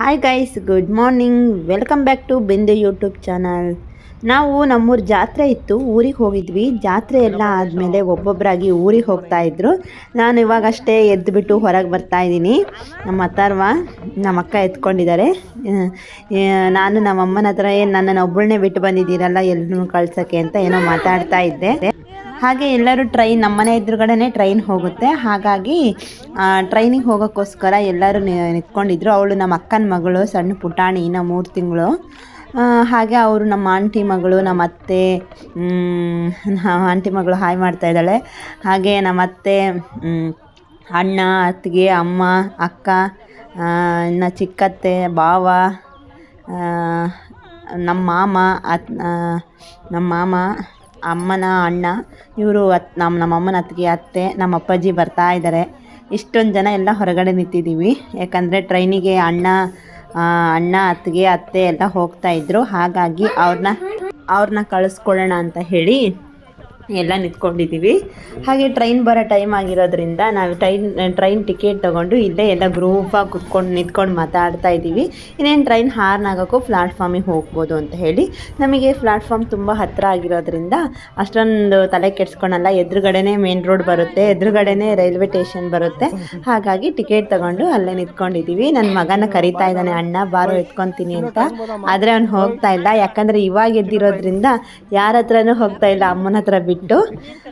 Hi guys good morning welcome back to Bindu YouTube channel ನಾವು ನಮ್ಮೂರ ಜಾತ್ರೆ ಇತ್ತು, ಊರಿಗೆ ಹೋಗಿದ್ವಿ. ಜಾತ್ರೆ ಎಲ್ಲ ಆದಮೇಲೆ ಒಬ್ಬೊಬ್ಬರಾಗಿ ಊರಿಗೆ ಹೋಗ್ತಾ ಇದ್ರು. ನಾನು ಇವಾಗಷ್ಟೇ ಎದ್ದುಬಿಟ್ಟು ಹೊರಗೆ ಬರ್ತಾ ಇದ್ದೀನಿ. ನಮ್ಮ ಅತ್ತಾರ್ವ ನಮ್ಮ ಅಕ್ಕ ಎತ್ಕೊಂಡಿದ್ದಾರೆ. ನಾನು ನಮ್ಮ ಅಮ್ಮನ ಹತ್ರ ಏನು ನನ್ನನ್ನು ಒಬ್ಬಳನ್ನೇ ಬಿಟ್ಟು ಬಂದಿದ್ದೀರಲ್ಲ ಎಲ್ಲರೂ ಕಳ್ಸೋಕ್ಕೆ ಅಂತ ಏನೋ ಮಾತಾಡ್ತಾ ಇದ್ದೆ. ಹಾಗೆ ಎಲ್ಲರೂ ಟ್ರೈನ್ ನಮ್ಮನೆ ಎದುರುಗಡೆನೇ ಟ್ರೈನ್ ಹೋಗುತ್ತೆ. ಹಾಗಾಗಿ ಟ್ರೈನಿಗೆ ಹೋಗೋಕ್ಕೋಸ್ಕರ ಎಲ್ಲರೂ ನಿಂತ್ಕೊಂಡಿದ್ರು. ಅವಳು ನಮ್ಮ ಅಕ್ಕನ ಮಗಳು, ಸಣ್ಣ ಪುಟಾಣಿ, ಇನ್ನು ಮೂರು ತಿಂಗಳು. ಹಾಗೆ ಅವರು ನಮ್ಮ ಆಂಟಿ ಮಗಳು ನಮ್ಮ ಅತ್ತೆ ನಮ್ಮ ಆಂಟಿ ಮಗಳು ಹಾಯ್ ಮಾಡ್ತಾ ಇದ್ದಾಳೆ. ಹಾಗೆ ನಮ್ಮ ಅತ್ತೆ ಅಣ್ಣ, ಅತ್ತಿಗೆ, ಅಮ್ಮ, ಅಕ್ಕ ಇನ್ನು ಚಿಕ್ಕತ್ತೆ, ಭಾವ ನಮ್ಮ ಮಾಮ, ಅತ್ ನಮ್ಮ ಮಾಮ ಅಮ್ಮನ, ಅಣ್ಣ, ಇವರು ಅತ್ ನಮ್ಮ ನಮ್ಮ ಅಮ್ಮನ ಅತ್ತಿಗೆ, ಅತ್ತೆ ನಮ್ಮ ಅಪ್ಪಾಜಿ ಬರ್ತಾ ಇದ್ದಾರೆ ಇಷ್ಟೊಂದು ಜನ ಎಲ್ಲ ಹೊರಗಡೆ ನಿಂತಿದ್ದೀವಿ ಯಾಕಂದರೆ ಟ್ರೈನಿಗೆ ಅಣ್ಣ ಅಣ್ಣ, ಅತ್ತಿಗೆ, ಅತ್ತೆ ಎಲ್ಲ ಹೋಗ್ತಾ ಇದ್ರು. ಹಾಗಾಗಿ ಅವ್ರನ್ನ ಅವ್ರನ್ನ ಕಳಿಸ್ಕೊಳ್ಳೋಣ ಅಂತ ಹೇಳಿ ಎಲ್ಲ ನಿಂತ್ಕೊಂಡಿದ್ದೀವಿ. ಹಾಗೆ ಟ್ರೈನ್ ಬರೋ ಟೈಮ್ ಆಗಿರೋದ್ರಿಂದ ನಾವು ಟ್ರೈನ್ ಟ್ರೈನ್ ಟಿಕೆಟ್ ತೊಗೊಂಡು ಇಲ್ಲೇ ಎಲ್ಲ ಗ್ರೂಪಾಗಿ ಕುತ್ಕೊಂಡು ನಿಂತ್ಕೊಂಡು ಮಾತಾಡ್ತಾ ಇದ್ದೀವಿ. ಇನ್ನೇನು ಟ್ರೈನ್ ಹಾರ್ನ್ ಆಗೋಕ್ಕೂ ಪ್ಲಾಟ್ಫಾರ್ಮಿಗೆ ಹೋಗ್ಬೋದು ಅಂತ ಹೇಳಿ. ನಮಗೆ ಪ್ಲಾಟ್ಫಾರ್ಮ್ ತುಂಬ ಹತ್ತಿರ ಆಗಿರೋದ್ರಿಂದ ಅಷ್ಟೊಂದು ತಲೆ ಕೆಡ್ಸ್ಕೊಳಲ್ಲ. ಎದುರುಗಡೆನೇ ಮೇನ್ ರೋಡ್ ಬರುತ್ತೆ, ಎದುರುಗಡೆನೇ ರೈಲ್ವೆ ಸ್ಟೇಷನ್ ಬರುತ್ತೆ. ಹಾಗಾಗಿ ಟಿಕೆಟ್ ತಗೊಂಡು ಅಲ್ಲೇ ನಿಂತ್ಕೊಂಡಿದ್ದೀವಿ. ನನ್ನ ಮಗನ ಕರಿತಾ ಇದ್ದಾನೆ, ಅಣ್ಣ, ಬಾರು, ಎತ್ಕೊತೀನಿ ಅಂತ. ಆದರೆ ಅವ್ನು ಹೋಗ್ತಾ ಇಲ್ಲ. ಯಾಕಂದರೆ ಇವಾಗ ಎದ್ದಿರೋದ್ರಿಂದ ಯಾರ ಹತ್ರನೂ ಹೋಗ್ತಾ ಇಲ್ಲ. ಅಮ್ಮನ ಹತ್ರ ಬಿಟ್ಟು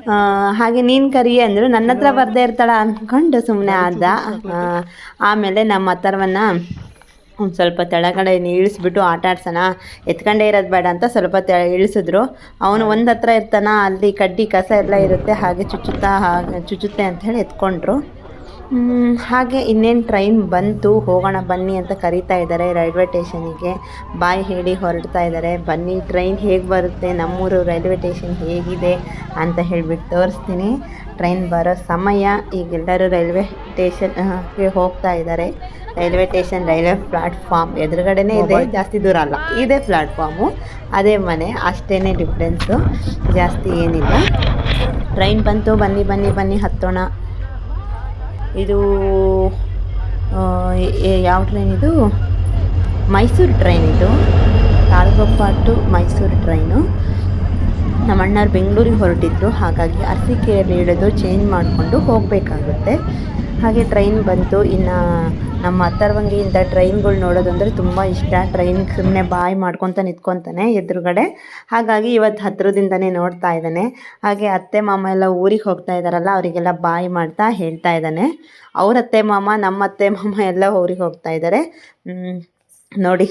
ಆ, ಹಾಗೆ ನೀನು ಕರಿ ಅಂದರು ನನ್ನ ಹತ್ರ ಬರ್ದೇ ಇರ್ತಾಳ ಅಂದ್ಕೊಂಡು ಸುಮ್ಮನೆ ಆದ. ಆಮೇಲೆ ನಮ್ಮ ಅತ್ತರವನ್ನ ಒಂದು ಸ್ವಲ್ಪ ತೆಳಗಡೆ ಇಳಿಸ್ಬಿಟ್ಟು ಆಟ ಆಡ್ಸೋಣ ಎತ್ಕೊಂಡೇ ಇರೋದು ಬೇಡ ಅಂತ ಸ್ವಲ್ಪ ತೆ ಇಳಿಸಿದ್ರು. ಅವನು ಒಂದು ಹತ್ರ ಇರ್ತಾನ ಅಲ್ಲಿ ಕಡ್ಡಿ ಕಸ ಎಲ್ಲ ಇರುತ್ತೆ ಹಾಗೆ ಚುಚ್ಚುತ್ತಾ ಹಾಗೆ ಚುಚ್ಚುತ್ತೆ ಅಂತ ಹೇಳಿ ಎತ್ಕೊಂಡ್ರು. ಹಾಗೆ ಇನ್ನೇನು ಟ್ರೈನ್ ಬಂತು ಹೋಗೋಣ ಬನ್ನಿ ಅಂತ ಕರೀತಾ ಇದ್ದಾರೆ ರೈಲ್ವೆ ಸ್ಟೇಷನಿಗೆ ಬಾಯ್ ಹೇಳಿ ಹೊರಡ್ತಾ ಇದ್ದಾರೆ ಬನ್ನಿ ಟ್ರೈನ್ ಹೇಗೆ ಬರುತ್ತೆ ನಮ್ಮೂರು ರೈಲ್ವೆ ಸ್ಟೇಷನ್ ಹೇಗಿದೆ ಅಂತ ಹೇಳಿಬಿಟ್ಟು ತೋರಿಸ್ತೀನಿ. ಟ್ರೈನ್ ಬರೋ ಸಮಯ ಈಗೆಲ್ಲರೂ ರೈಲ್ವೆ ಸ್ಟೇಷನ್ಗೆ ಹೋಗ್ತಾ ಇದ್ದಾರೆ ರೈಲ್ವೆ ಸ್ಟೇಷನ್ ರೈಲ್ವೆ ಪ್ಲಾಟ್ಫಾರ್ಮ್ ಎದುರುಗಡೆನೇ ಇದೆ ಜಾಸ್ತಿ ದೂರ ಅಲ್ಲ ಇದೇ ಪ್ಲಾಟ್ಫಾರ್ಮು ಅದೇ ಮನೆ ಅಷ್ಟೇ ಡಿಫ್ರೆನ್ಸು ಜಾಸ್ತಿ ಏನಿಲ್ಲ. ಟ್ರೈನ್ ಬಂತು ಬನ್ನಿ ಬನ್ನಿ ಬನ್ನಿ ಹತ್ತೋಣ. ಇದು ಯಾವ ಟ್ರೈನ್ ಇದು? ಮೈಸೂರು ಟ್ರೈನ್ ಇದು. ತಾಳಗೊಪ್ಪ ಟು ಮೈಸೂರು ಟ್ರೈನು ನಮ್ಮ ಅಣ್ಣವ್ರು ಬೆಂಗಳೂರಿಗೆ ಹೊರಟಿದ್ರು, ಹಾಗಾಗಿ ಅರಸೀಕೆರೆಯಲ್ಲಿ ಇಳಿದು ಚೇಂಜ್ ಮಾಡಿಕೊಂಡು ಹೋಗಬೇಕಾಗುತ್ತೆ. ಹಾಗೆ ಟ್ರೈನ್ ಬಂತು. ಇನ್ನು ನಮ್ಮ ಅಥರ್ವಂಗಿಯಿಂದ ಟ್ರೈನ್ಗಳು ನೋಡೋದಂದ್ರೆ ತುಂಬ ಇಷ್ಟ. ಟ್ರೈನ್ ಸುಮ್ಮನೆ ಬಾಯ್ ಮಾಡ್ಕೊತ ನಿಂತ್ಕೊತಾನೆ ಎದುರುಗಡೆ. ಹಾಗಾಗಿ ಇವತ್ತು ಹತ್ರದಿಂದನೇ ನೋಡ್ತಾ ಇದ್ದಾನೆ. ಹಾಗೆ ಅತ್ತೆ ಮಾಮ ಎಲ್ಲ ಊರಿಗೆ ಹೋಗ್ತಾ ಇದ್ದಾರಲ್ಲ ಅವರಿಗೆಲ್ಲ ಬಾಯ್ ಮಾಡ್ತಾ ಹೇಳ್ತಾ ಇದ್ದಾನೆ. ಅವ್ರ ಅತ್ತೆ ಮಾಮ ನಮ್ಮ ಅತ್ತೆ ಮಾಮ ಎಲ್ಲ ಊರಿಗೆ ಹೋಗ್ತಾ ಇದ್ದಾರೆ ನೋಡಿ.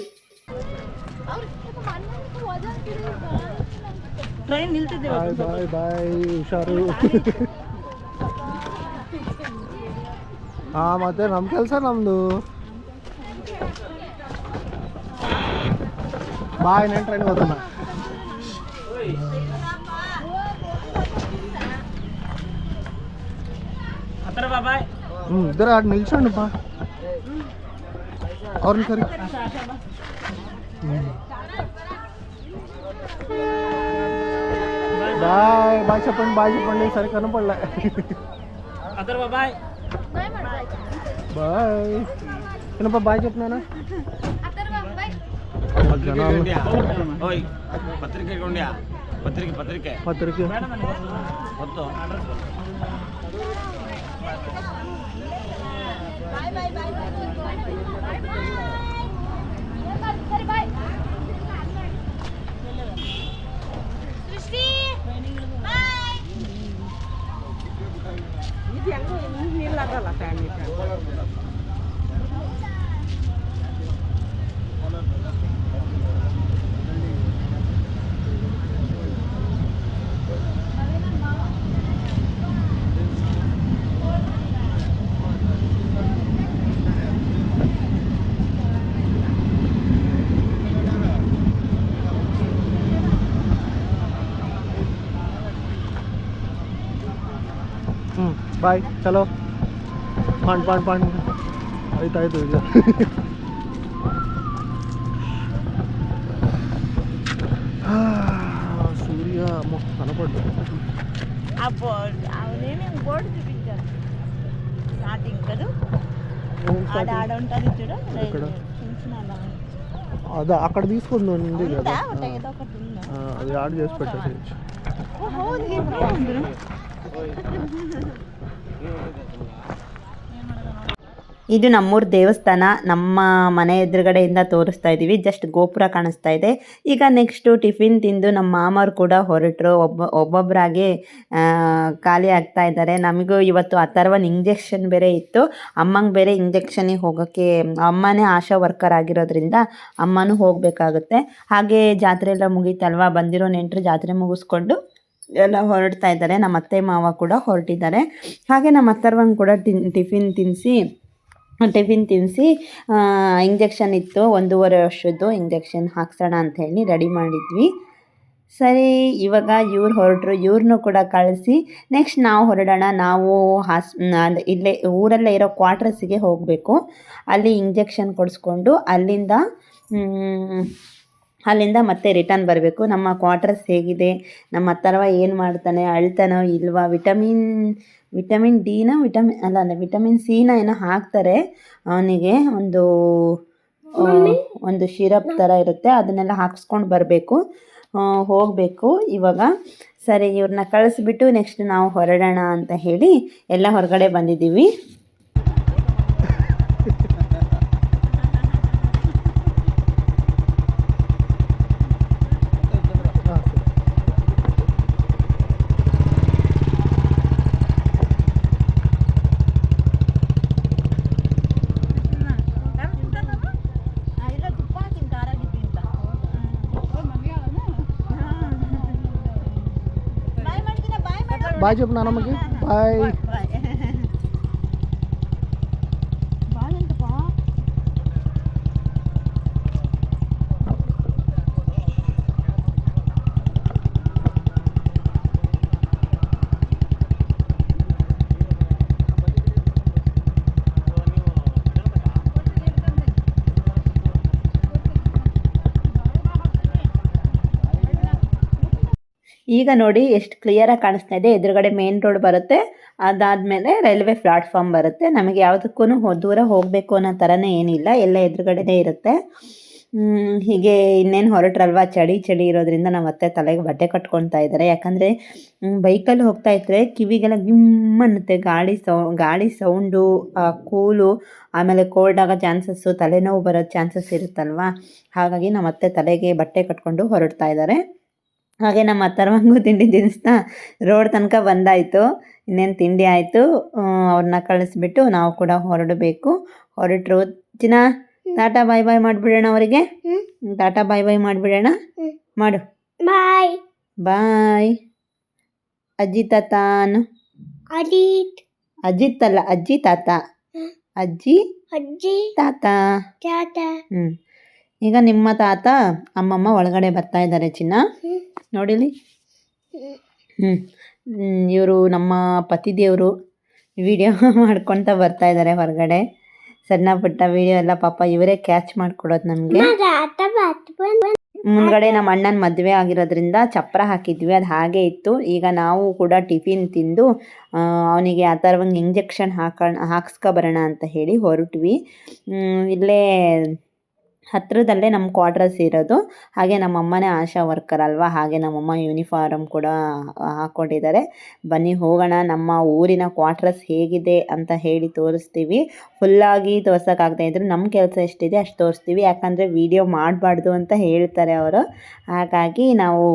ಬಾಯ್ ಬಾಯ್ ಬಾಯ್ ಹುಷಾರು. ಹಾಂ ಮತ್ತೆ ನಮ್ಮ ಕೆಲಸ ನಮ್ಮದು బాగా నేను ట్రైన్ పోతున్నా. ఇద్దరు ఆడ నిల్చోండి బా అవును సరే బాయ్. బాయ్ చెప్పండి బాయ్ చెప్పండి. సరే కనపడలే. అతర్ బాబాయ్. బాయ్. వినపా బాయ్ చెప్తున్నానా పత్రిక పత్రిక. పత్రిక. మొత్తం బాయ్ బాయ్. ಬಾಯ್ ಚಲೋ ಪಾಂಡ್ ಪಾಂಡ್ ಪಾಂಡ್ ಆಯ್ತು ಆಯ್ತು ಈಗ ಆ, సూర్య అమ్మో కనపడ్డు అబ్బో నేనేం బోర్డు చూపించాను స్టార్టింగ్ కదా ఏం ఆడ starting? ఆడ ఉంటుంది చూడు ఎక్కడ? రైలు. అది అక్కడ తీసుకుందాం నింది కదా ఆ, అది యాడ్ చేసి పెట్టేసి ಇದು ನಮ್ಮೂರ ದೇವಸ್ಥಾನ. ನಮ್ಮ ಮನೆ ಎದುರುಗಡೆಯಿಂದ ತೋರಿಸ್ತಾ ಇದ್ದೀವಿ ಜಸ್ಟ್ ಗೋಪುರ ಕಾಣಿಸ್ತಾ ಇದೆ. ಈಗ ನೆಕ್ಸ್ಟು ಟಿಫಿನ್ ತಿಂದು ನಮ್ಮ ಮಾಮವ್ರು ಕೂಡ ಹೊರಟರು. ಒಬ್ಬ ಒಬ್ಬೊಬ್ಬರಾಗಿ ಆ, ಖಾಲಿ ಆಗ್ತಾ ಇದ್ದಾರೆ. ನಮಗೂ ಇವತ್ತು ಅಥರ್ವನ್ ಇಂಜೆಕ್ಷನ್ ಬೇರೆ ಇತ್ತು. ಅಮ್ಮಂಗೆ ಬೇರೆ ಇಂಜೆಕ್ಷನಿಗೆ ಹೋಗೋಕ್ಕೆ ಅಮ್ಮನೇ ಆಶಾ ವರ್ಕರ್ ಆಗಿರೋದ್ರಿಂದ ಅಮ್ಮನೂ ಹೋಗಬೇಕಾಗುತ್ತೆ. ಹಾಗೆ ಜಾತ್ರೆ ಎಲ್ಲ ಮುಗೀತಲ್ವಾ? ಬಂದಿರೋ ನೆಂಟರು ಜಾತ್ರೆ ಮುಗಿಸ್ಕೊಂಡು ಎಲ್ಲ ಹೊರಡ್ತಾ ಇದ್ದಾರೆ. ನಮ್ಮ ಅತ್ತೆ, ಮಾವ ಕೂಡ ಹೊರಟಿದ್ದಾರೆ. ಹಾಗೆ ನಮ್ಮ ಅತ್ತರ್ವನ್ ಕೂಡ ಟಿಫಿನ್ ತಿನ್ನಿಸಿ ಟಿಫಿನ್ ತಿನ್ನಿಸಿ ಇಂಜೆಕ್ಷನ್ ಇತ್ತು. ಒಂದೂವರೆ ವರ್ಷದ್ದು ಇಂಜೆಕ್ಷನ್ ಹಾಕ್ಸೋಣ ಅಂತ ಹೇಳಿ ರೆಡಿ ಮಾಡಿದ್ವಿ. ಸರಿ, ಇವಾಗ ಇವ್ರು ಹೊರಟ್ರು. ಇವ್ರನ್ನೂ ಕೂಡ ಕಳಿಸಿ. ನೆಕ್ಸ್ಟ್ ನಾವು ಹೊರಡೋಣ. ನಾವು ಹಾಸ್ ಇಲ್ಲೇ, ಊರಲ್ಲೇ ಇರೋ ಕ್ವಾರ್ಟರ್ಸಿಗೆ ಹೋಗಬೇಕು. ಅಲ್ಲಿ ಇಂಜೆಕ್ಷನ್ ಕೊಡಿಸ್ಕೊಂಡು ಅಲ್ಲಿಂದ ಅಲ್ಲಿಂದ ಮತ್ತೆ ರಿಟರ್ನ್ ಬರಬೇಕು. ನಮ್ಮ ಕ್ವಾರ್ಟರ್ಸ್ ಹೇಗಿದೆ? ನಮ್ಮ ಹತ್ತರವ ಏನು ಮಾಡ್ತಾನೆ? ಅಳ್ತಾನೋ ಇಲ್ವಾ? ವಿಟಮಿನ್ ವಿಟಮಿನ್ ಡಿನ ವಿಟಮಿನ್ ಅಲ್ಲ ಅಲ್ಲ ವಿಟಮಿನ್ ಸಿನ ಏನೋ ಹಾಕ್ತಾರೆ. ಅವನಿಗೆ ಒಂದು ಒಂದು ಶಿರಪ್ ಥರ ಇರುತ್ತೆ. ಅದನ್ನೆಲ್ಲ ಹಾಕ್ಸ್ಕೊಂಡು ಬರಬೇಕು. ಹೋಗಬೇಕು. ಇವಾಗ ಸರಿ ಇವ್ರನ್ನ ಕಳಿಸ್ಬಿಟ್ಟು ನೆಕ್ಸ್ಟ್ ನಾವು ಹೊರಡೋಣ ಅಂತ ಹೇಳಿ ಎಲ್ಲ ಹೊರಗಡೆ ಬಂದಿದ್ದೀವಿ. బాయ్ చెప్పు నాన్నమ్మకి బాయ్ ಈಗ ನೋಡಿ ಎಷ್ಟು ಕ್ಲಿಯರಾಗಿ ಕಾಣಿಸ್ತಾ ಇದೆ. ಎದುರುಗಡೆ ಮೇನ್ ರೋಡ್ ಬರುತ್ತೆ. ಅದಾದಮೇಲೆ ರೈಲ್ವೆ ಪ್ಲಾಟ್ಫಾರ್ಮ್ ಬರುತ್ತೆ. ನಮಗೆ ಯಾವುದಕ್ಕೂ ದೂರ ಹೋಗಬೇಕು ಅನ್ನೋ ಥರನೇ ಏನಿಲ್ಲ. ಎಲ್ಲ ಎದುರುಗಡೆನೇ ಇರುತ್ತೆ. ಹೀಗೆ ಇನ್ನೇನು ಹೊರಟ್ರಲ್ವಾ? ಚಳಿ ಚಳಿ ಇರೋದ್ರಿಂದ ನಮ್ಮ ಅತ್ತೆ ತಲೆಗೆ ಬಟ್ಟೆ ಕಟ್ಕೊಳ್ತಾ ಇದ್ದಾರೆ. ಯಾಕಂದರೆ ಬೈಕಲ್ಲಿ ಹೋಗ್ತಾ ಇದ್ದರೆ ಕಿವಿಗೆಲ್ಲ ಗಿಮ್ ಅನ್ನುತ್ತೆ. ಗಾಳಿ ಸೌ, ಗಾಳಿ ಸೌಂಡು ಕೂಲು, ಆಮೇಲೆ ಕೋಲ್ಡ್ ಆಗೋ ಚಾನ್ಸಸ್ಸು ತಲೆನೋವು ಬರೋ ಚಾನ್ಸಸ್ ಇರುತ್ತಲ್ವಾ? ಹಾಗಾಗಿ ನಮ್ಮ ಅತ್ತೆ ತಲೆಗೆ ಬಟ್ಟೆ ಕಟ್ಕೊಂಡು ಹೊರಡ್ತಾ ಇದ್ದಾರೆ. ಹಾಗೆ ನಮ್ಮ ಅಥರ್ವಂಗೂ ತಿಂಡಿ ತಿನ್ನಿಸ್ತಾ ರೋಡ್ ತನಕ ಬಂದಾಯಿತು. ಇನ್ನೇನು ತಿಂಡಿ ಆಯಿತು ಅವ್ರನ್ನ ಕಳಿಸ್ಬಿಟ್ಟು ನಾವು ಕೂಡ ಹೊರಡಬೇಕು. ಹೊರಟರು ಚಿನ್ನ ಟಾಟಾ ಬಾಯ್ ಬಾಯ್ ಮಾಡಿಬಿಡೋಣ ಅವರಿಗೆ. ಟಾಟಾ ಬಾಯ್ ಬಾಯ್ ಮಾಡಿಬಿಡೋಣ. ಮಾಡು. ಬಾಯ್. ಬಾಯ್. ಅಜ್ಜಿ ತಾತಾನು ಅಜಿತ್. ಅಜಿತ್ ಅಲ್ಲ ಅಜ್ಜಿ ತಾತ. ಅಜ್ಜಿ ಅಜ್ಜಿ. ತಾತ. ತಾತ. ಹ್ಞೂ ಈಗ ನಿಮ್ಮ ತಾತ ಅಮ್ಮಮ್ಮ ಒಳಗಡೆ ಬರ್ತಾ ಇದ್ದಾರೆ ಚಿನ್ನ. ನೋಡಿಲಿ ಹ್ಞೂ ಇವರು ನಮ್ಮ ಪತಿದೇವರು ವಿಡಿಯೋ ಮಾಡ್ಕೊತ ಬರ್ತಾ ಇದ್ದಾರೆ ಹೊರಗಡೆ. ಸಣ್ಣ ಪುಟ್ಟ ವಿಡಿಯೋ ಎಲ್ಲ ಪಾಪ ಇವರೇ ಕ್ಯಾಚ್ ಮಾಡಿಕೊಡೋದು ನಮಗೆ. ಮುಂದ್ಗಡೆ ನಮ್ಮ ಅಣ್ಣನ ಮದುವೆ ಆಗಿರೋದ್ರಿಂದ ಚಪ್ರ ಹಾಕಿದ್ವಿ ಅದು ಹಾಗೆ ಇತ್ತು. ಈಗ ನಾವು ಕೂಡ ಟಿಫಿನ್ ತಿಂದು ಅವನಿಗೆ ಆ ಥರವಾಗಿ ಇಂಜೆಕ್ಷನ್ ಹಾಕೋಣ ಹಾಕ್ಸ್ಕೊಬರೋಣ ಅಂತ ಹೇಳಿ ಹೊರಟ್ವಿ. ಇಲ್ಲೇ ಹತ್ತಿರದಲ್ಲೇ ನಮ್ಮ ಕ್ವಾರ್ಟರ್ಸ್ ಇರೋದು. ಹಾಗೆ ನಮ್ಮ ಅಮ್ಮನೇ ಆಶಾ ವರ್ಕರ್ ಅಲ್ವಾ? ಹಾಗೆ ನಮ್ಮಮ್ಮ ಯೂನಿಫಾರಮ್ ಕೂಡ ಹಾಕ್ಕೊಂಡಿದ್ದಾರೆ ಬನ್ನಿ ಹೋಗೋಣ, ನಮ್ಮ ಊರಿನ ಕ್ವಾರ್ಟರ್ಸ್ ಹೇಗಿದೆ ಅಂತ ಹೇಳಿ ತೋರಿಸ್ತೀವಿ. ಫುಲ್ಲಾಗಿ ತೋರ್ಸೋಕ್ಕಾಗದೇ ಇದ್ದರೂ ನಮ್ಮ ಕೆಲಸ ಎಷ್ಟಿದೆ ಅಷ್ಟು ತೋರಿಸ್ತೀವಿ. ಯಾಕಂದರೆ ವೀಡಿಯೋ ಮಾಡಬಾರ್ದು ಅಂತ ಹೇಳ್ತಾರೆ ಅವರು. ಹಾಗಾಗಿ ನಾವು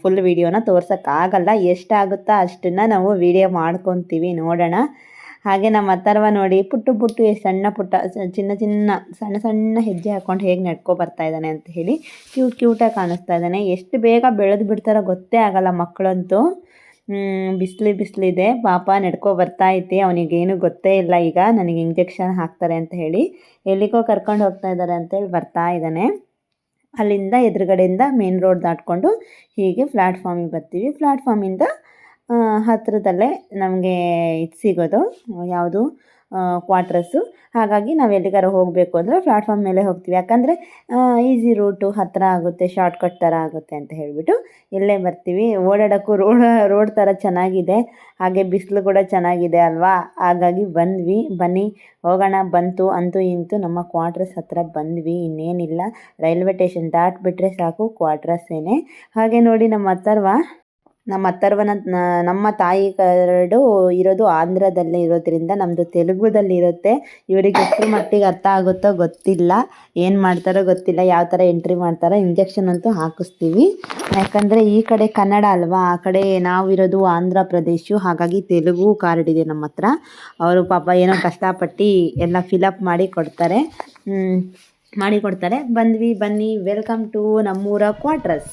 ಫುಲ್ ವೀಡಿಯೋನ ತೋರ್ಸೋಕ್ಕಾಗಲ್ಲ. ಎಷ್ಟಾಗುತ್ತೋ ಅಷ್ಟನ್ನು ನಾವು ವೀಡಿಯೋ ಮಾಡ್ಕೊತೀವಿ, ನೋಡೋಣ. ಹಾಗೆ ನಮ್ಮ ಅತ್ತರವ ನೋಡಿ ಪುಟ್ಟು ಪುಟ್ಟು ಸಣ್ಣ ಪುಟ್ಟ ಚಿನ್ನ ಚಿನ್ನ ಸಣ್ಣ ಸಣ್ಣ ಹೆಜ್ಜೆ ಹಾಕೊಂಡು ಹೇಗೆ ನಡ್ಕೊ ಬರ್ತಾ ಇದ್ದಾನೆ ಅಂತ ಹೇಳಿ ಕ್ಯೂಟ್ ಕ್ಯೂಟಾಗಿ ಕಾಣಿಸ್ತಾ ಇದ್ದಾನೆ. ಎಷ್ಟು ಬೇಗ ಬೆಳೆದು ಬಿಡ್ತಾರೋ ಗೊತ್ತೇ ಆಗಲ್ಲ ಮಕ್ಕಳಂತೂ. ಬಿಸಿಲು ಬಿಸಿಲಿದೆ ಪಾಪ ನಡ್ಕೊ ಬರ್ತಾ ಐತಿ. ಅವನಿಗೇನು ಗೊತ್ತೇ ಇಲ್ಲ ಈಗ. ನನಗೆ ಇಂಜೆಕ್ಷನ್ ಹಾಕ್ತಾರೆ ಅಂತ ಹೇಳಿ ಎಲ್ಲಿಗೋ ಕರ್ಕೊಂಡು ಹೋಗ್ತಾ ಇದ್ದಾರೆ ಅಂತೇಳಿ ಬರ್ತಾ ಇದ್ದಾನೆ. ಅಲ್ಲಿಂದ ಎದುರುಗಡೆಯಿಂದ ಮೇನ್ ರೋಡ್ ದಾಟ್ಕೊಂಡು ಹೀಗೆ ಪ್ಲ್ಯಾಟ್ಫಾರ್ಮಿಗೆ ಬರ್ತೀವಿ. ಪ್ಲ್ಯಾಟ್ಫಾರ್ಮಿಂದ ಹತ್ತಿರದಲ್ಲೇ ನಮಗೆ ಇದು ಸಿಗೋದು, ಯಾವುದು ಕ್ವಾರ್ಟರ್ಸು ಹಾಗಾಗಿ ನಾವು ಎಲ್ಲಿಗಾರ ಹೋಗಬೇಕು ಅಂದರೆ ಪ್ಲಾಟ್ಫಾರ್ಮ್ ಮೇಲೆ ಹೋಗ್ತೀವಿ. ಯಾಕಂದರೆ ಈಸಿ ರೂಟು ಹತ್ತಿರ ಆಗುತ್ತೆ ಶಾರ್ಟ್ಕಟ್ ಥರ ಆಗುತ್ತೆ ಅಂತ ಹೇಳಿಬಿಟ್ಟು ಇಲ್ಲೇ ಬರ್ತೀವಿ. ಓಡಾಡೋಕ್ಕೂ ರೋಡ್ ರೋಡ್ ಥರ ಚೆನ್ನಾಗಿದೆ. ಹಾಗೆ ಬಿಸಿಲು ಕೂಡ ಚೆನ್ನಾಗಿದೆ ಅಲ್ವಾ? ಹಾಗಾಗಿ ಬಂದ್ವಿ. ಬನ್ನಿ, ಹೋಗೋಣ. ಬಂತು, ಅಂತೂ ಇಂತೂ ನಮ್ಮ ಕ್ವಾರ್ಟರ್ಸ್ ಹತ್ತಿರ ಬಂದ್ವಿ. ಇನ್ನೇನಿಲ್ಲ. ರೈಲ್ವೆ ಸ್ಟೇಷನ್ ದಾಟಿಬಿಟ್ರೆ ಸಾಕು ಕ್ವಾರ್ಟರ್ಸೇನೆ ಹಾಗೆ ನೋಡಿ ನಮ್ಮ ಅಥರ್ವ. ನಮ್ಮ ಅತ್ತರ್ವನ ನಮ್ಮ ತಾಯಿ ಕರಡು ಇರೋದು ಆಂಧ್ರದಲ್ಲೇ ಇರೋದ್ರಿಂದ ನಮ್ಮದು ತೆಲುಗುದಲ್ಲಿ ಇರುತ್ತೆ. ಇವರಿಗೆ ಎಷ್ಟು ಮಟ್ಟಿಗೆ ಅರ್ಥ ಆಗುತ್ತೋ ಗೊತ್ತಿಲ್ಲ. ಏನು ಮಾಡ್ತಾರೋ ಗೊತ್ತಿಲ್ಲ. ಯಾವ ಥರ ಎಂಟ್ರಿ ಮಾಡ್ತಾರೋ ಇಂಜೆಕ್ಷನ್ ಅಂತೂ ಹಾಕಿಸ್ತೀವಿ. ಯಾಕಂದರೆ ಈ ಕಡೆ ಕನ್ನಡ ಅಲ್ವಾ? ಆ ಕಡೆ ನಾವಿರೋದು ಆಂಧ್ರ ಪ್ರದೇಶ. ಹಾಗಾಗಿ ತೆಲುಗು ಕಾರ್ಡ್ ಇದೆ ನಮ್ಮ ಹತ್ರ. ಅವರು ಪಾಪ ಏನೋ ಕಷ್ಟಪಟ್ಟು ಎಲ್ಲ ಫಿಲಪ್ ಮಾಡಿ ಕೊಡ್ತಾರೆ. ಹ್ಮ್, ಮಾಡಿ ಕೊಡ್ತಾರೆ. ಬಂದ್ವಿ ಬನ್ನಿ. ವೆಲ್ಕಮ್ ಟು ನಮ್ಮೂರ ಕ್ವಾರ್ಟರ್ಸ್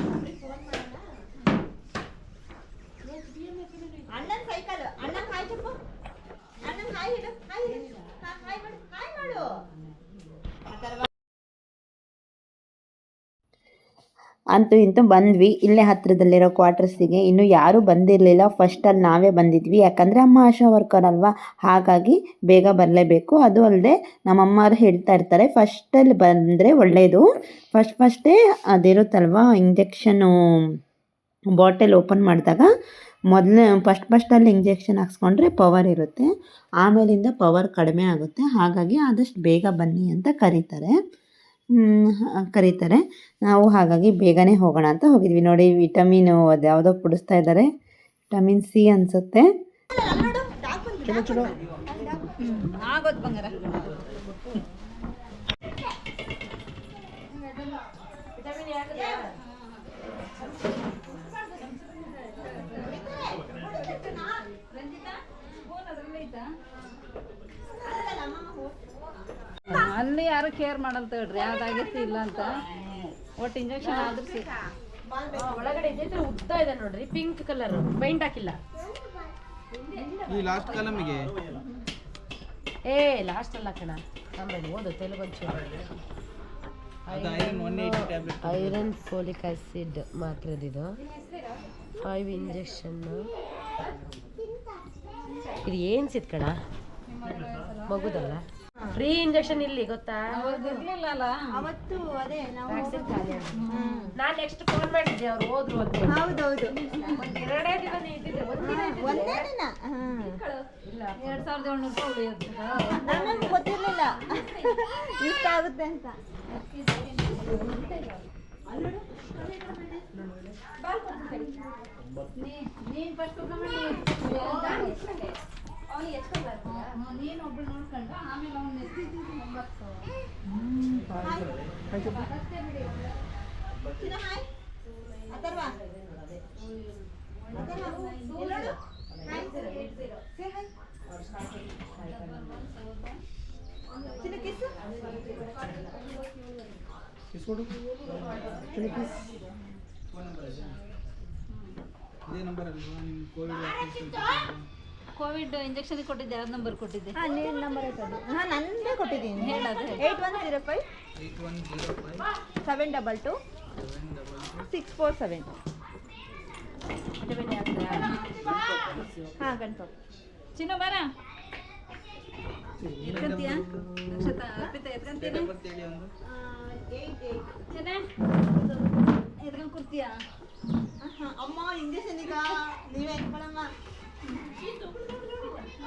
ಅಂತೂ ಇಂತೂ ಬಂದ್ವಿ, ಇಲ್ಲೇ ಹತ್ತಿರದಲ್ಲಿರೋ ಕ್ವಾರ್ಟರ್ಸಿಗೆ. ಇನ್ನು ಯಾರೂ ಬಂದಿರಲಿಲ್ಲ ಫಸ್ಟಲ್ಲಿ ನಾವೇ ಬಂದಿದ್ವಿ. ಯಾಕಂದರೆ ಅಮ್ಮ ಆಶಾ ವರ್ಕರ್ ಅಲ್ವಾ? ಹಾಗಾಗಿ ಬೇಗ ಬರಲೇಬೇಕು. ಅದು ಅಲ್ಲದೆ ನಮ್ಮಮ್ಮರು ಹೇಳ್ತಾ ಇರ್ತಾರೆ ಫಸ್ಟಲ್ಲಿ ಬಂದರೆ ಒಳ್ಳೆಯದು ಫಸ್ಟ್ ಫಸ್ಟೇ ಅದಿರುತ್ತಲ್ವಾ ಇಂಜೆಕ್ಷನು ಬಾಟಲ್ ಓಪನ್ ಮಾಡಿದಾಗ ಮೊದಲನೇ ಫಸ್ಟ್ ಫಸ್ಟಲ್ಲಿ ಇಂಜೆಕ್ಷನ್ ಹಾಕ್ಸ್ಕೊಂಡ್ರೆ ಪವರ್ ಇರುತ್ತೆ. ಆಮೇಲಿಂದ ಪವರ್ ಕಡಿಮೆ ಆಗುತ್ತೆ. ಹಾಗಾಗಿ ಆದಷ್ಟು ಬೇಗ ಬನ್ನಿ ಅಂತ ಕರೀತಾರೆ. ಕರೀತಾರೆ. ನಾವು ಹಾಗಾಗಿ ಬೇಗನೆ ಹೋಗೋಣ ಅಂತ ಹೋಗಿದ್ವಿ. ನೋಡಿ ವಿಟಮಿನು ಅದು ಯಾವುದೋ ಕುಡಿಸ್ತಾ ಇದ್ದಾರೆ. ವಿಟಮಿನ್ ಸಿ ಅನಿಸುತ್ತೆ ಚಿನ್ನು ಚಿನ್ನು ಅಲ್ಲಿ ಯಾರು ಕೇರ್ ಮಾಡಲ್ ತಗೊಳ್ರಿ ಅದಾಗೈತಿ ಇಲ್ಲ ಅಂತ ಒಟ್ಟು ಇಂಜೆಕ್ಷನ್ ಆದ್ರೂ ಒಳಗಡೆ ಇದ್ದೈತೆ ಉದ್ದ ಇದೆ ನೋಡ್ರಿ ಪಿಂಕ್ ಕಲರ್ ಪೈಂಟ್ ಹಾಕಿಲ್ಲ. ಈ ಲಾಸ್ಟ್ ಕಲಮಿಗೆ ಏ ಲಾಸ್ಟ್ ಅಲ್ಲ ಕಣ. ಆಮೇಲೆ ಓದು ತೆಲುಗು ಐರನ್ ಫೋಲಿಕ್ ಆಸಿಡ್ ಮಾತ್ರದಿದು. ಫೈವ್ ಇಂಜೆಕ್ಷನ್ ಇದು ಏನ್ ಕಣ? ಮಗುದಲ್ಲ? ಫ್ರೀ ಇಂಜೆಕ್ಷನ್ ಇಲ್ಲಿ ಗೊತ್ತಾ? ಅವತ್ತು ಅದೇ ನಾನು ಆಗಿದೆ. ನಾನ್ ನೆಕ್ಸ್ಟ್ ಫೋನ್ ಮಾಡಿದ್ದೆ ಅವ್ರು ಹೋದ್ರು ಅಂತ ಹೌದೌದು. ಒಂದ್ ಎರಡೇ ದಿನ ಇದ್ದಿದ್ದೆ. ಒಂದಿನ ಇದ್ದಿದ್ರೆ ಇಲ್ಲ. ಎರಡ್ ಸಾವಿರದ ಏಳ್ನೂರು ಉಳಿಯುತ್ತೆ. ನನಗೆ ಗೊತ್ತಿರಲಿಲ್ಲ. ಇಷ್ಟ ಆಗುತ್ತೆ ಅಂತ. ನೀನ್ ಫಸ್ಟ್ ಅವನಿಗೆ ಎಷ್ಟು ನೀನು ಒಬ್ಬಳು ನೋಡ್ಕೊಂಡು ಆಮೇಲೆ ಅವ್ನು ಎತ್ತಿದ್ದು ಒಂಬತ್ತು ಬರುತ್ತೆ ಬಿಡಿ ಅಥರ್ವಾ ಚಿನ್ನ ಕಿಸ್ ಕಿಸ್ ಕೊಡು ಚಿನ್ನ ಕಿಸ್ ಫೋನ್ ನಂಬರ್ ಇದೆ ನಂಬರ್ ಅಲ್ವಾ ನಿಮ್ಮ ಕೋವಿಡ್ ಕೋವಿಡ್ ಇಂಜೆಕ್ಷನ್ ಕೊಟ್ಟಿದ್ದೆ ಯಾವ ನಂಬರ್ ಕೊಟ್ಟಿದ್ದೆ? ನೀನು ನಂಬರ್ ಅದು ನಾನು ನಂದೇ ಕೊಟ್ಟಿದ್ದೀನಿ. ಹೇಳದು eight one zero five eight one zero five seven double two six four seven. ಹಾಂ ಕನ್ಫರ್ಮ್ ಚಿನ್ನು ಬಾರ. ಎತ್ಕೊಂತೀಯಾ ಅಕ್ಷತಾ ಅರ್ಪಿತ ಎತ್ಕೊಂತೀನಿ ಬರ್ತೇಳಿ ಒಂದು. ಚೆನ್ನ. ಎತ್ಕೊಂಡ್ ಕೂರ್ತೀಯಾ ಅಮ್ಮ ಇಂಜೆಕ್ಷನ್ ಈಗ ನೀವೇ ಎತ್ಕೊಳಮ್ಮ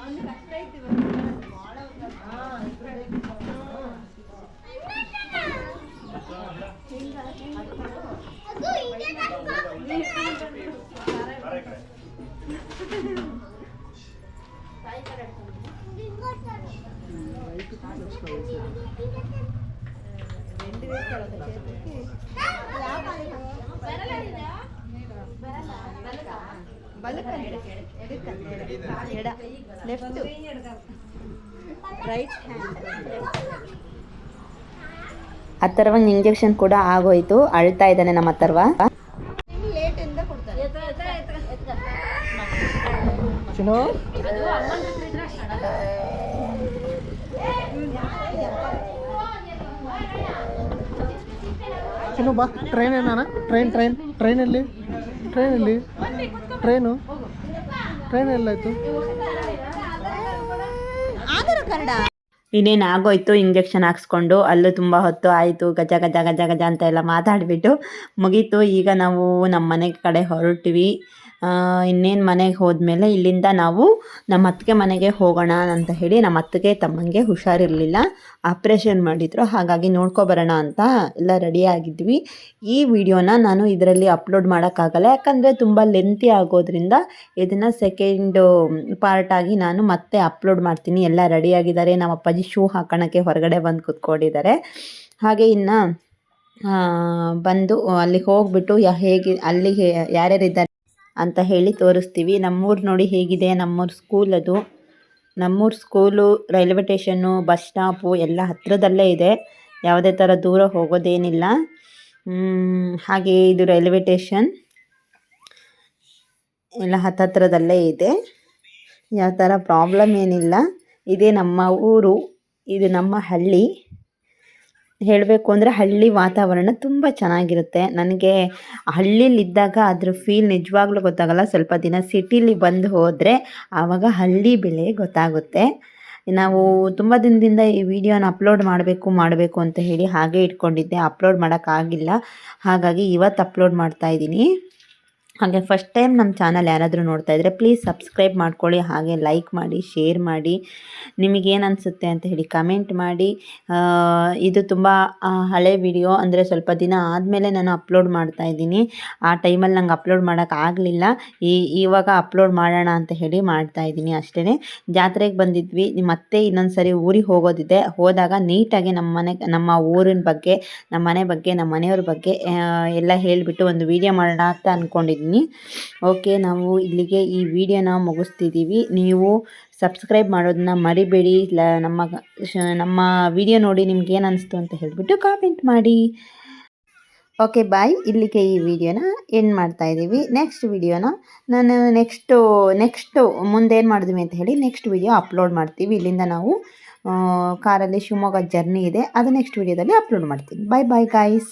ಅವ್ನಿಗೆ ಕಷ್ಟ ಐತಿ ಎಡ ಲೆಫ್ಟ್ ರೈಟ್ ಹ್ಯಾಂಡ್ ಅಥರ್ವಂಗ್ ಇಂಜೆಕ್ಷನ್ ಕೂಡ ಆಗೋಯ್ತು. ಅಳ್ತಾ ಇದ್ದಾನೆ ನಮ್ಮ ಅಥರ್ವ. ಬಾ. ಟ್ರೈನ್ ಏನಾನ ಟ್ರೈನ್ ಟ್ರೈನ್ ಟ್ರೈನಲ್ಲಿ ಟ್ರೈನಲ್ಲಿ ಟ್ರೈನು ಟ್ರೈನ್ ಎಲ್ಲಾಯ್ತು? ಇನ್ನೇನು ಆಗೋಯ್ತು ಇಂಜೆಕ್ಷನ್ ಹಾಕ್ಸ್ಕೊಂಡು ಅಲ್ಲೂ ತುಂಬ ಹೊತ್ತು ಆಯಿತು, ಗಜ ಗಜ ಗಜ ಗಜ ಅಂತ ಎಲ್ಲ ಮಾತಾಡಿಬಿಟ್ಟು ಮುಗೀತು. ಈಗ ನಾವು ನಮ್ಮ ಮನೆ ಕಡೆ ಹೊರಟಿವಿ ಇನ್ನೇನು ಮನೆಗೆ ಹೋದ್ಮೇಲೆ ಇಲ್ಲಿಂದ ನಾವು ನಮ್ಮ ಅತ್ತಿಗೆ ಮನೆಗೆ ಹೋಗೋಣ ಅಂತ ಹೇಳಿ ನಮ್ಮ ಅತ್ತಿಗೆ ತಮ್ಮಂಗೆ ಹುಷಾರಿರಲಿಲ್ಲ. ಆಪ್ರೇಷನ್ ಮಾಡಿದ್ರು. ಹಾಗಾಗಿ ನೋಡ್ಕೊಬರೋಣ ಅಂತ ಎಲ್ಲ ರೆಡಿ ಆಗಿದ್ವಿ. ಈ ವಿಡಿಯೋನ ನಾನು ಇದರಲ್ಲಿ ಅಪ್ಲೋಡ್ ಮಾಡೋಕ್ಕಾಗಲ್ಲ. ಯಾಕಂದರೆ ತುಂಬ ಲೆಂತಿ ಆಗೋದ್ರಿಂದ ಇದನ್ನು ಸೆಕೆಂಡ್ ಪಾರ್ಟಾಗಿ ನಾನು ಮತ್ತೆ ಅಪ್ಲೋಡ್ ಮಾಡ್ತೀನಿ. ಎಲ್ಲ ರೆಡಿಯಾಗಿದ್ದಾರೆ ನಮ್ಮ ಅಪ್ಪಾಜಿ ಶೂ ಹಾಕೋಣಕ್ಕೆ ಹೊರಗಡೆ ಬಂದು ಕೂತ್ಕೊಂಡಿದ್ದಾರೆ. ಹಾಗೆ ಇನ್ನು ಬಂದು ಅಲ್ಲಿಗೆ ಹೋಗ್ಬಿಟ್ಟು ಹೇಗೆ ಅಲ್ಲಿಗೆ ಯಾರ್ಯಾರಿದ್ದಾರೆ? ಅಂತ ಹೇಳಿ ತೋರಿಸ್ತೀವಿ. ನಮ್ಮೂರು ನೋಡಿ ಹೇಗಿದೆ. ನಮ್ಮೂರು ಸ್ಕೂಲ್ ಅದು. ನಮ್ಮೂರು school railway station bus stop ಎಲ್ಲ ಹತ್ತಿರದಲ್ಲೇ ಇದೆ. ಯಾವುದೇ ಥರ ದೂರ ಹೋಗೋದೇನಿಲ್ಲ. ಹಾಗೆಯೇ ಹಾಗೆ ಇದು ರೈಲ್ವೆ ಟೇಷನ್ ಎಲ್ಲ ಹತ್ತತ್ರದಲ್ಲೇ ಇದೆ. ಯಾವ ಥರ ಪ್ರಾಬ್ಲಮ್ ಏನಿಲ್ಲ. ಇದೇ ನಮ್ಮ ಊರು. ಇದು ನಮ್ಮ ಹಳ್ಳಿ. ಹೇಳಬೇಕು ಅಂದರೆ ಹಳ್ಳಿ ವಾತಾವರಣ ತುಂಬ ಚೆನ್ನಾಗಿರುತ್ತೆ. ನನಗೆ ಹಳ್ಳಿಯಲ್ಲಿದ್ದಾಗ ಅದ್ರ ಫೀಲ್ ನಿಜವಾಗ್ಲೂ ಗೊತ್ತಾಗಲ್ಲ. ಸ್ವಲ್ಪ ದಿನ ಸಿಟೀಲಿ ಬಂದು ಹೋದರೆ ಆವಾಗ ಹಳ್ಳಿ ಬೆಲೆ ಗೊತ್ತಾಗುತ್ತೆ. ನಾವು ತುಂಬ ದಿನದಿಂದ ಈ ವಿಡಿಯೋನ ಅಪ್ಲೋಡ್ ಮಾಡಬೇಕು ಮಾಡಬೇಕು ಅಂತ ಹೇಳಿ ಹಾಗೆ ಇಟ್ಕೊಂಡಿದ್ದೆ. ಅಪ್ಲೋಡ್ ಮಾಡೋಕ್ಕಾಗಿಲ್ಲ. ಹಾಗಾಗಿ ಇವತ್ತು ಅಪ್ಲೋಡ್ ಮಾಡ್ತಾ ಇದ್ದೀನಿ. ಹಾಗೆ ಫಸ್ಟ್ ಟೈಮ್ ನಮ್ಮ ಚಾನಲ್ ಯಾರಾದರೂ ನೋಡ್ತಾ ಇದ್ದರೆ ಪ್ಲೀಸ್ ಸಬ್ಸ್ಕ್ರೈಬ್ ಮಾಡ್ಕೊಳ್ಳಿ, ಹಾಗೆ ಲೈಕ್ ಮಾಡಿ ಶೇರ್ ಮಾಡಿ. ನಿಮಗೇನು ಅನಿಸುತ್ತೆ ಅಂತ ಹೇಳಿ ಕಮೆಂಟ್ ಮಾಡಿ. ಇದು ತುಂಬ ಹಳೆ ವಿಡಿಯೋ ಅಂದರೆ ಸ್ವಲ್ಪ ದಿನ ಆದಮೇಲೆ ನಾನು ಅಪ್ಲೋಡ್ ಮಾಡ್ತಾ ಇದ್ದೀನಿ. ಆ ಟೈಮಲ್ಲಿ ನಂಗೆ ಅಪ್ಲೋಡ್ ಮಾಡೋಕ್ಕಾಗಲಿಲ್ಲ ಈ, ಇವಾಗ ಅಪ್ಲೋಡ್ ಮಾಡೋಣ ಅಂತ ಹೇಳಿ ಮಾಡ್ತಾ ಇದ್ದೀನಿ ಅಷ್ಟೇ ಜಾತ್ರೆಗೆ ಬಂದಿದ್ವಿ. ಮತ್ತೆ ಇನ್ನೊಂದು ಸರಿ ಊರಿಗೆ ಹೋಗೋದಿದೆ. ಹೋದಾಗ ನೀಟಾಗಿ ನಮ್ಮ ಮನೆ, ನಮ್ಮ ಊರಿನ ಬಗ್ಗೆ ನಮ್ಮ ಮನೆ ಬಗ್ಗೆ ನಮ್ಮ ಮನೆಯವ್ರ ಬಗ್ಗೆ ಎಲ್ಲ ಹೇಳಿಬಿಟ್ಟು ಒಂದು ವಿಡಿಯೋ ಮಾಡೋಣ ಅಂತ ಅಂದ್ಕೊಂಡಿದ್ದೀನಿ ಓಕೆ ನಾವು ಇಲ್ಲಿಗೆ ಈ ವಿಡಿಯೋನ ಮುಗಿಸ್ತಿದ್ದೀವಿ ನೀವು ಸಬ್ಸ್ಕ್ರೈಬ್ ಮಾಡೋದನ್ನ ಮರಿಬೇಡಿ. ಇಲ್ಲ ನಮ್ಮ ನಮ್ಮ ವಿಡಿಯೋ ನೋಡಿ ನಿಮ್ಗೆ ಏನು ಅನಿಸ್ತು ಅಂತ ಹೇಳಿಬಿಟ್ಟು ಕಾಮೆಂಟ್ ಮಾಡಿ. ಓಕೆ ಬಾಯ್ ಇಲ್ಲಿಗೆ ಈ ವಿಡಿಯೋನ ಎಂಡ್ ಮಾಡ್ತಾ ಇದ್ದೀವಿ ನೆಕ್ಸ್ಟ್ ವಿಡಿಯೋನ ನಾನು ನೆಕ್ಸ್ಟು ನೆಕ್ಸ್ಟು ಮುಂದೇನು ಮಾಡಿದ್ವಿ ಅಂತ ಹೇಳಿ ನೆಕ್ಸ್ಟ್ ವಿಡಿಯೋ ಅಪ್ಲೋಡ್ ಮಾಡ್ತೀವಿ. ಇಲ್ಲಿಂದ ನಾವು ಕಾರಲ್ಲಿ ಶಿವಮೊಗ್ಗ ಜರ್ನಿ ಇದೆ. ಅದು ನೆಕ್ಸ್ಟ್ ವಿಡಿಯೋದಲ್ಲಿ ಅಪ್ಲೋಡ್ ಮಾಡ್ತೀನಿ. ಬಾಯ್ ಬಾಯ್ ಗಾಯ್ಸ್